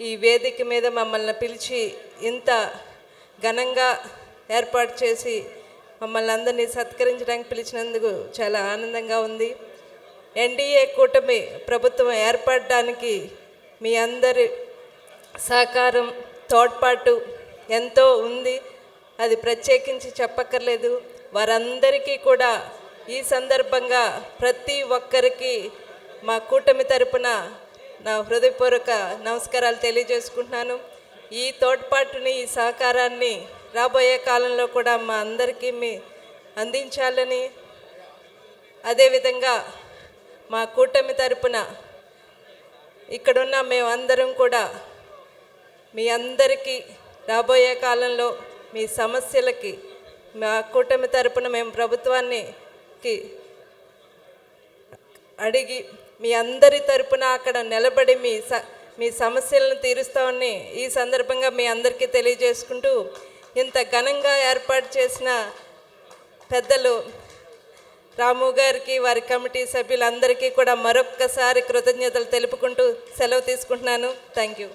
ఈ వేదిక మీద మమ్మల్ని పిలిచి ఇంత ఘనంగా ఏర్పాటు చేసి మమ్మల్ని అందరినీ సత్కరించడానికి పిలిచినందుకు చాలా ఆనందంగా ఉంది. ఎన్డీఏ కూటమి ప్రభుత్వం ఏర్పడడానికి మీ అందరి సహకారం తోడ్పాటు ఎంతో ఉంది. అది ప్రత్యేకించి చెప్పక్కర్లేదు. వారందరికీ కూడా ఈ సందర్భంగా ప్రతి ఒక్కరికి మా కూటమి తరపున నా హృదయపూర్వక నమస్కారాలు తెలియజేసుకుంటున్నాను. ఈ తోడ్పాటుని ఈ సహకారాన్ని రాబోయే కాలంలో కూడా మా అందరికీ మీ అందించాలని అదేవిధంగా మా కూటమి తరపున ఇక్కడున్న మేమందరం కూడా మీ అందరికీ రాబోయే కాలంలో మీ సమస్యలకి మా కూటమి తరపున మేము ప్రభుత్వాన్ని అడిగి మీ అందరి తరపున అక్కడ నిలబడి మీ స మీ సమస్యలను తీరుస్తామని ఈ సందర్భంగా మీ అందరికీ తెలియజేసుకుంటూ ఇంత ఘనంగా ఏర్పాటు చేసిన పెద్దలు రాము గారికి వారి కమిటీ సభ్యులందరికీ కూడా మరొక్కసారి కృతజ్ఞతలు తెలుపుకుంటూ సెలవు తీసుకుంటున్నాను. Thank you